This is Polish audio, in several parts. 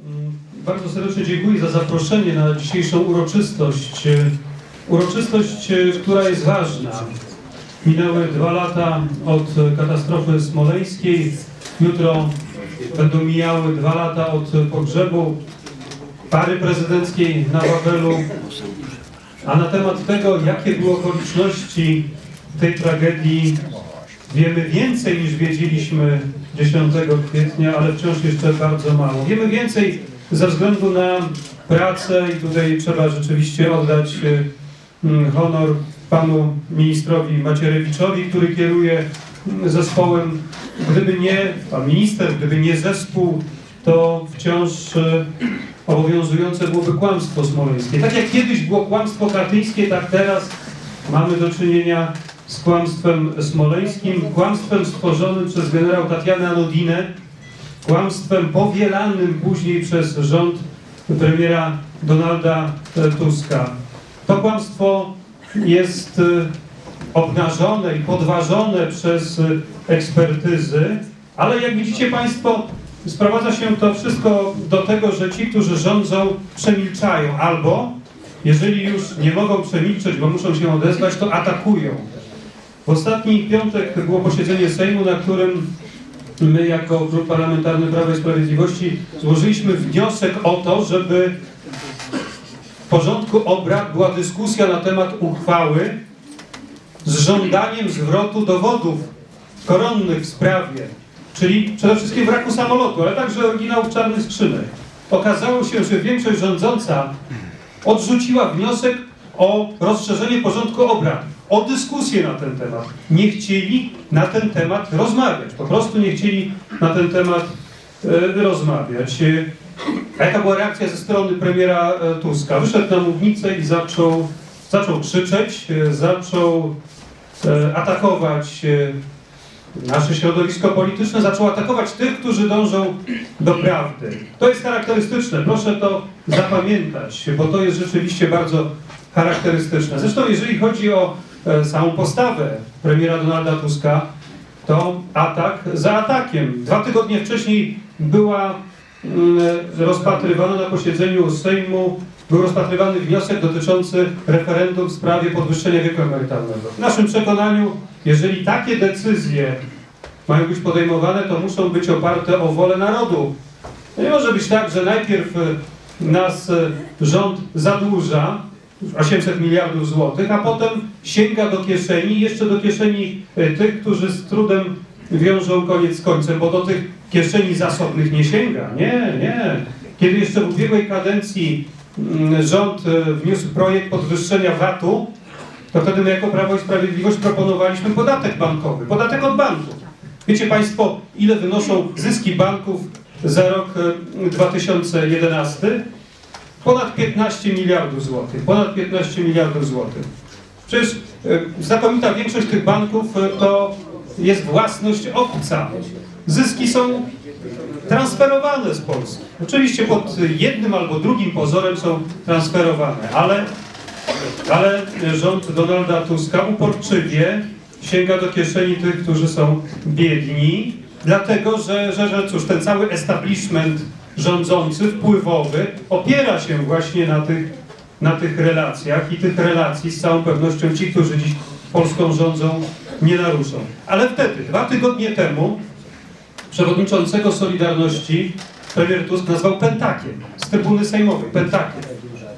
Mm, Bardzo serdecznie dziękuję za zaproszenie na dzisiejszą uroczystość. E, Uroczystość, e, która jest ważna. Minęły dwa lata od katastrofy smoleńskiej. Jutro będą mijały dwa lata od pogrzebu pary prezydenckiej na Wawelu. A na temat tego, jakie były okoliczności tej tragedii, wiemy więcej niż wiedzieliśmy 10 kwietnia, ale wciąż jeszcze bardzo mało. Wiemy więcej ze względu na pracę i tutaj trzeba rzeczywiście oddać e, mm, honor panu ministrowi Macierewiczowi, który kieruje mm, zespołem. Gdyby nie pan minister, gdyby nie zespół, to wciąż e, obowiązujące byłoby kłamstwo smoleńskie. Tak jak kiedyś było kłamstwo katyńskie, tak teraz mamy do czynienia z kłamstwem smoleńskim, kłamstwem stworzonym przez generał Tatianę Anodinę, kłamstwem powielanym później przez rząd premiera Donalda e, Tuska. To kłamstwo jest e, obnażone i podważone przez e, ekspertyzy, ale jak widzicie Państwo, sprowadza się to wszystko do tego, że ci, którzy rządzą, przemilczają albo, jeżeli już nie mogą przemilczeć, bo muszą się odezwać, to atakują. W ostatni piątek było posiedzenie Sejmu, na którym my jako Klub Parlamentarny Prawa i Sprawiedliwości złożyliśmy wniosek o to, żeby w porządku obrad była dyskusja na temat uchwały z żądaniem zwrotu dowodów koronnych w sprawie, czyli przede wszystkim wraku samolotu, ale także oryginałów czarnych skrzynek. Okazało się, że większość rządząca odrzuciła wniosek o rozszerzenie porządku obrad, o dyskusję na ten temat. Nie chcieli na ten temat rozmawiać, po prostu nie chcieli na ten temat e, rozmawiać. E, A jaka była reakcja ze strony premiera e, Tuska? Wyszedł na mównicę i zaczął, zaczął krzyczeć, zaczął atakować nasze środowisko polityczne, zaczął atakować tych, którzy dążą do prawdy. To jest charakterystyczne, proszę to zapamiętać, bo to jest rzeczywiście bardzo charakterystyczne. Zresztą jeżeli chodzi o samą postawę premiera Donalda Tuska, to atak za atakiem. Dwa tygodnie wcześniej była mm, rozpatrywana na posiedzeniu Sejmu, był rozpatrywany wniosek dotyczący referendum w sprawie podwyższenia wieku emerytalnego. W naszym przekonaniu, jeżeli takie decyzje mają być podejmowane, to muszą być oparte o wolę narodu. Nie może być tak, że najpierw e, nas e, rząd zadłuża 800 miliardów złotych, a potem sięga do kieszeni, jeszcze do kieszeni e, tych, którzy z trudem wiążą koniec z końcem, bo do tych kieszeni zasobnych nie sięga. Nie, nie. Kiedy jeszcze w ubiegłej kadencji mm, rząd e, wniósł projekt podwyższenia VAT-u, to wtedy my jako Prawo i Sprawiedliwość proponowaliśmy podatek bankowy, podatek od banków. Wiecie Państwo, ile wynoszą zyski banków za rok e, 2011? Ponad 15 miliardów złotych. Ponad 15 miliardów złotych. Przecież e, znakomita większość tych banków e, to jest własność obca. Zyski są transferowane z Polski. Oczywiście pod jednym albo drugim pozorem są transferowane, ale, ale rząd Donalda Tuska uporczywie sięga do kieszeni tych, którzy są biedni, dlatego że, że, że cóż, ten cały establishment rządzący, wpływowy, opiera się właśnie na tych, na tych relacjach i tych relacji z całą pewnością ci, którzy dziś Polską rządzą, nie naruszą. Ale wtedy, dwa tygodnie temu, przewodniczącego Solidarności premier Tusk nazwał pentakiem z trybuny sejmowej, pentakiem.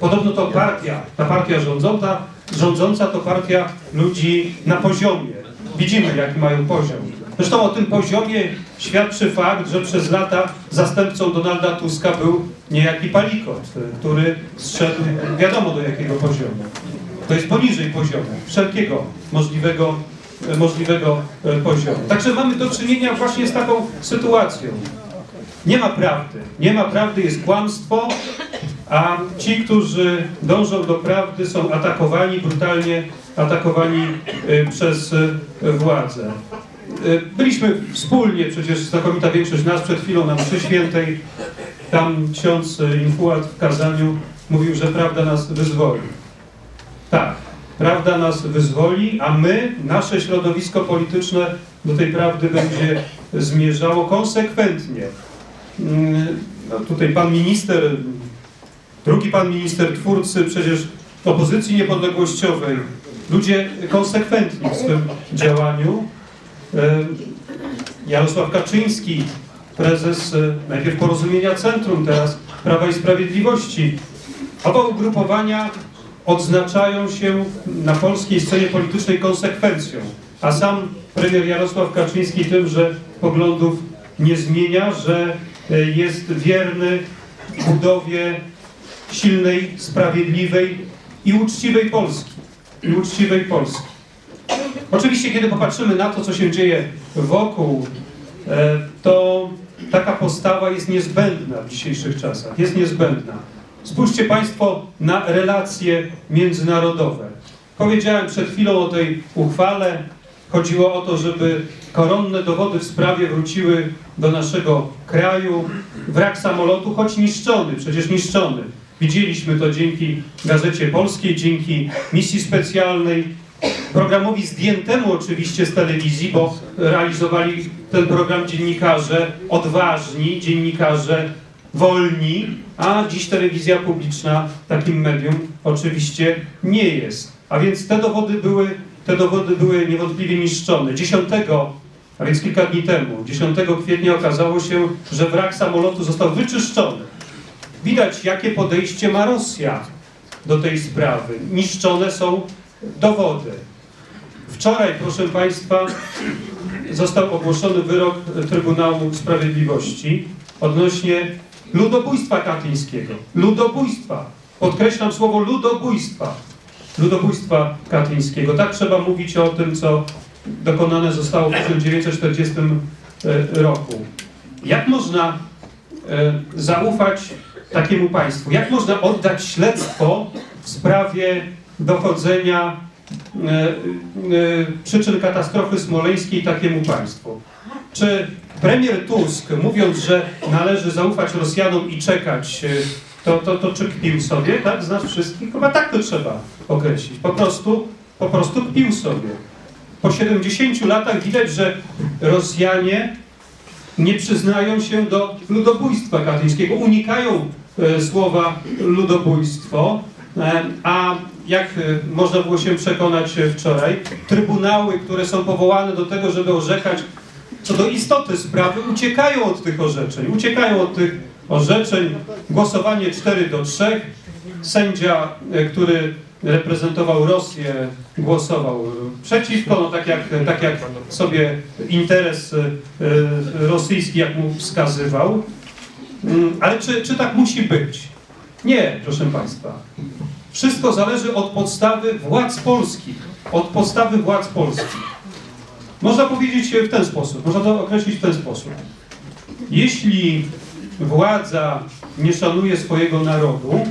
Podobno to partia, ta partia rządząca, rządząca to partia ludzi na poziomie. Widzimy, jaki mają poziom. Zresztą o tym poziomie świadczy fakt, że przez lata zastępcą Donalda Tuska był niejaki Palikot, który zszedł wiadomo do jakiego poziomu. To jest poniżej poziomu, wszelkiego możliwego, możliwego e, poziomu. Także mamy do czynienia właśnie z taką sytuacją. Nie ma prawdy. Nie ma prawdy, jest kłamstwo, a ci, którzy dążą do prawdy, są atakowani, brutalnie atakowani y, przez y, władzę. Y, Byliśmy wspólnie, przecież znakomita większość nas przed chwilą na mszy świętej. Tam ksiądz Infuat w kazaniu mówił, że prawda nas wyzwoli. Tak, prawda nas wyzwoli, a my, nasze środowisko polityczne do tej prawdy będzie zmierzało konsekwentnie. Mm, no tutaj pan minister, drugi pan minister twórcy przecież opozycji niepodległościowej, ludzie konsekwentni w swym działaniu. Jarosław Kaczyński, prezes e, najpierw Porozumienia Centrum, teraz Prawa i Sprawiedliwości. Oba ugrupowania odznaczają się na polskiej scenie politycznej konsekwencją, a sam premier Jarosław Kaczyński tym, że poglądów nie zmienia, że e, jest wierny budowie silnej, sprawiedliwej i uczciwej Polski. I uczciwej Polski. Oczywiście, kiedy popatrzymy na to, co się dzieje wokół, e, to taka postawa jest niezbędna w dzisiejszych czasach. Jest niezbędna. Spójrzcie Państwo na relacje międzynarodowe. Powiedziałem przed chwilą o tej uchwale. Chodziło o to, żeby koronne dowody w sprawie wróciły do naszego kraju. Wrak samolotu, choć niszczony, przecież niszczony. Widzieliśmy to dzięki Gazecie Polskiej, dzięki misji specjalnej, programowi zdjętemu oczywiście z telewizji, bo realizowali ten program dziennikarze odważni, dziennikarze wolni, a dziś telewizja publiczna takim medium oczywiście nie jest. A więc te dowody były, te dowody były niewątpliwie niszczone. 10, a więc kilka dni temu, 10 kwietnia okazało się, że wrak samolotu został wyczyszczony. Widać, jakie podejście ma Rosja do tej sprawy. Niszczone są dowody. Wczoraj, proszę Państwa, został ogłoszony wyrok Trybunału Sprawiedliwości odnośnie ludobójstwa katyńskiego. Ludobójstwa. Podkreślam słowo ludobójstwa. Ludobójstwa katyńskiego. Tak trzeba mówić o tym, co dokonane zostało w 1940 roku. Jak można e, zaufać takiemu państwu? Jak można oddać śledztwo w sprawie dochodzenia e, e, przyczyn katastrofy smoleńskiej takiemu państwu? Czy premier Tusk, mówiąc, że należy zaufać Rosjanom i czekać, e, to, to, to czy kpił sobie, tak? Z nas wszystkich? Chyba tak to trzeba określić. Po prostu, po prostu kpił sobie. Po 70 latach widać, że Rosjanie nie przyznają się do ludobójstwa katyńskiego, unikają e, słowa ludobójstwo, e, a jak e, można było się przekonać e, wczoraj, trybunały, które są powołane do tego, żeby orzekać co do istoty sprawy, uciekają od tych orzeczeń, uciekają od tych orzeczeń. Głosowanie 4 do 3. Sędzia, e, który reprezentował Rosję, głosował przeciwko, no tak jak, tak jak sobie interes e, e, rosyjski, jak mu wskazywał. Mm, Ale czy, czy tak musi być? Nie, proszę Państwa. Wszystko zależy od podstawy władz polskich. Od podstawy władz polskich. Można powiedzieć w ten sposób, można to określić w ten sposób. Jeśli władza nie szanuje swojego narodu,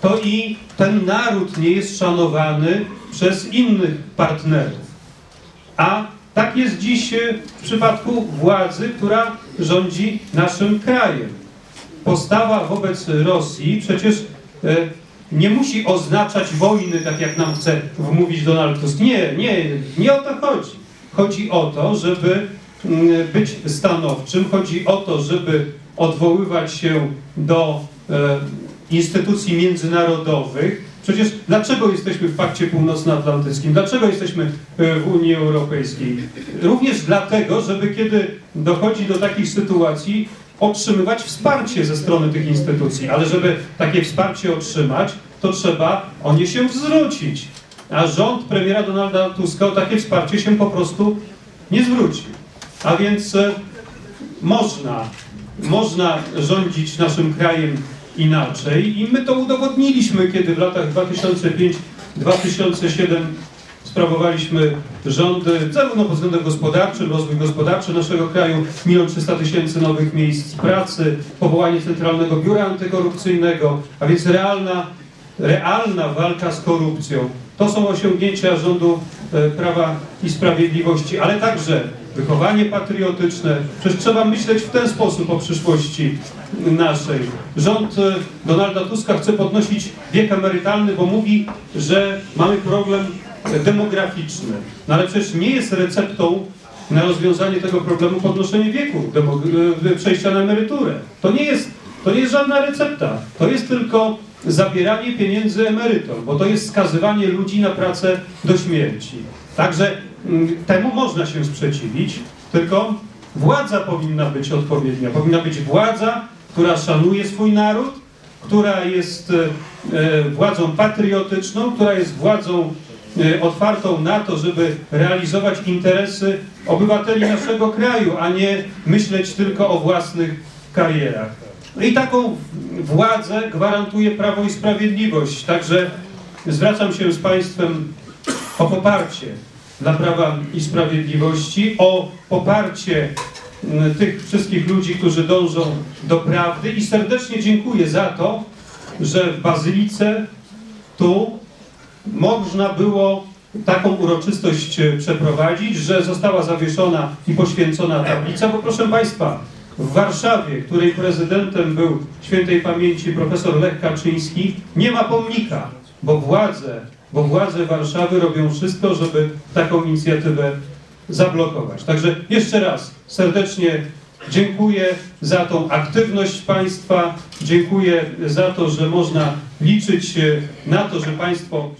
to i ten naród nie jest szanowany przez innych partnerów. A tak jest dziś w przypadku władzy, która rządzi naszym krajem. Postawa wobec Rosji przecież e, nie musi oznaczać wojny, tak jak nam chce wmówić Donald Tusk. Nie, nie, nie o to chodzi. Chodzi o to, żeby mm, być stanowczym, chodzi o to, żeby odwoływać się do e, instytucji międzynarodowych. Przecież dlaczego jesteśmy w Pakcie Północnoatlantyckim? Dlaczego jesteśmy e, w Unii Europejskiej? Również dlatego, żeby kiedy dochodzi do takich sytuacji, otrzymywać wsparcie ze strony tych instytucji, ale żeby takie wsparcie otrzymać, to trzeba o nie się zwrócić. A rząd premiera Donalda Tuska o takie wsparcie się po prostu nie zwróci. A więc e, można, można rządzić naszym krajem inaczej i my to udowodniliśmy, kiedy w latach 2005-2007 sprawowaliśmy rządy, zarówno pod względem gospodarczym, rozwój gospodarczy naszego kraju, milion 300 tysięcy nowych miejsc pracy, powołanie Centralnego Biura Antykorupcyjnego, a więc realna, realna walka z korupcją. To są osiągnięcia rządu e, Prawa i Sprawiedliwości, ale także wychowanie patriotyczne. Przecież trzeba myśleć w ten sposób o przyszłości naszej. Rząd e, Donalda Tuska chce podnosić wiek emerytalny, bo mówi, że mamy problem demograficzny. No ale przecież nie jest receptą na rozwiązanie tego problemu podnoszenie wieku e, przejścia na emeryturę. To nie jest, to nie jest żadna recepta. To jest tylko zabieranie pieniędzy emerytom, bo to jest skazywanie ludzi na pracę do śmierci. Także mm, temu można się sprzeciwić, tylko władza powinna być odpowiednia. Powinna być władza, która szanuje swój naród, która jest e, e, władzą patriotyczną, która jest władzą e, otwartą na to, żeby realizować interesy obywateli naszego kraju, a nie myśleć tylko o własnych karierach. No i taką władzę gwarantuje Prawo i Sprawiedliwość. Także zwracam się z Państwem o poparcie dla Prawa i Sprawiedliwości, o poparcie m, tych wszystkich ludzi, którzy dążą do prawdy i serdecznie dziękuję za to, że w Bazylice tu można było taką uroczystość e, przeprowadzić, że została zawieszona i poświęcona tablica, bo proszę Państwa, w Warszawie, której prezydentem był świętej pamięci profesor Lech Kaczyński, nie ma pomnika, bo władze, bo władze Warszawy robią wszystko, żeby taką inicjatywę zablokować. Także jeszcze raz serdecznie dziękuję za tą aktywność Państwa, dziękuję za to, że można liczyć na to, że Państwo